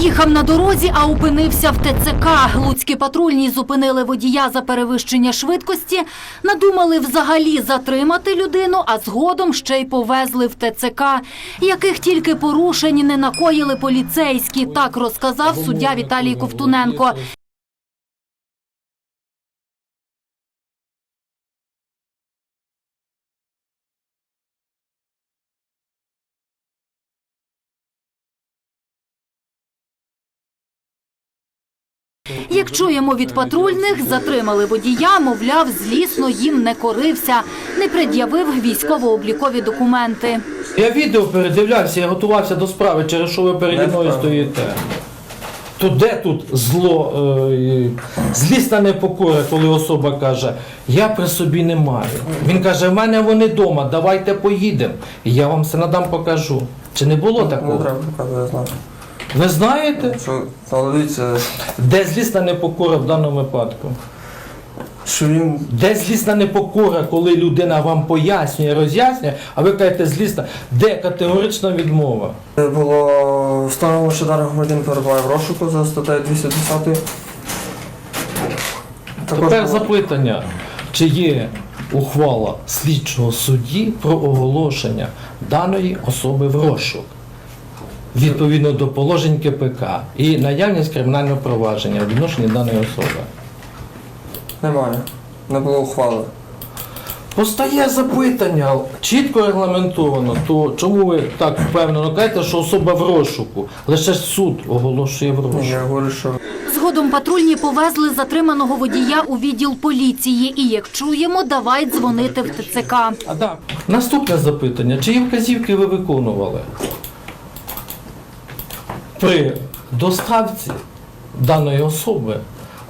Їхав на дорозі, а опинився в ТЦК. Луцькі патрульні зупинили водія за перевищення швидкості, надумали взагалі затримати людину, а згодом ще й повезли в ТЦК. Яких тільки порушень не накоїли поліцейські, так розказав суддя Віталій Ковтуненко. Як чуємо від патрульних, затримали водія, мовляв, злісно їм не корився, не пред'явив військово-облікові документи. Я відео передивлявся, я готувався до справи, через що ви переді мною стоїте. То де тут зло, е, злісна непокора, коли особа каже, я при собі не маю. Він каже, в мене вони вдома, давайте поїдемо. І я вам все надам покажу. Чи не було Не такого? Ви знаєте, Що, але де злісна непокора в даному випадку? що він Де злісна непокора, коли людина вам пояснює, роз'яснює, а ви кажете злісна, де категорична відмова? було встановлено, що даний громадян перебуває в розшуку за статтею 210. Також Тепер було- запитання, чи є ухвала слідчого судді про оголошення даної особи в розшук відповідно до положень КПК і наявність кримінального провадження в відношенні даної особи. Немає. Не було ухвали. Постає запитання, чітко регламентовано, то чому ви так впевнено кажете, що особа в розшуку? Лише суд оголошує в Ні, розшук. Я говорю, що Згодом патрульні повезли затриманого водія у відділ поліції. І як чуємо, давай дзвонити в ТЦК. А. Наступне запитання. Чиї вказівки ви виконували? При доставці даної особи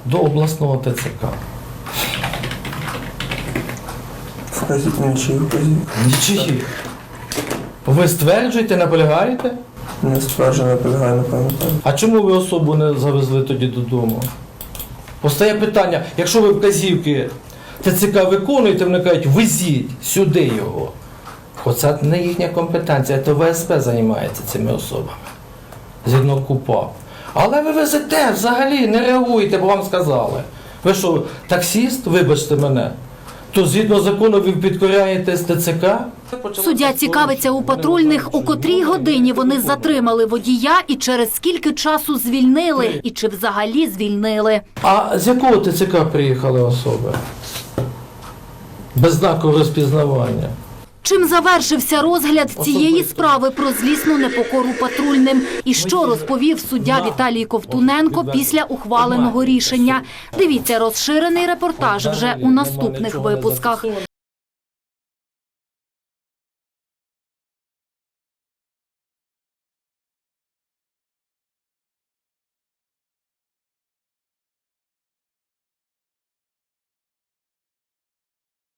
до обласного ТЦК. вказіть мені чиї вказівки. Нічиї. Ви стверджуєте, наполягаєте? Не стверджено, полягає, не пам'ятаю. А чому ви особу не завезли тоді додому? Постає питання, якщо ви вказівки ТЦК виконуєте, вони кажуть, везіть сюди його. Оце не їхня компетенція, це ВСП займається цими особами. Згідно КУПА. Але ви везете взагалі, не реагуєте, бо вам сказали. Ви що, таксіст, вибачте мене, то згідно закону ви підкоряєтесь ТЦК? Суддя цікавиться у патрульних, у котрій годині вони затримали водія і через скільки часу звільнили, і чи взагалі звільнили. А з якого ТЦК приїхали особи? Без знаку розпізнавання. Чим завершився розгляд цієї справи про злісну непокору патрульним? І що розповів суддя Віталій Ковтуненко після ухваленого рішення? Дивіться розширений репортаж вже у наступних випусках.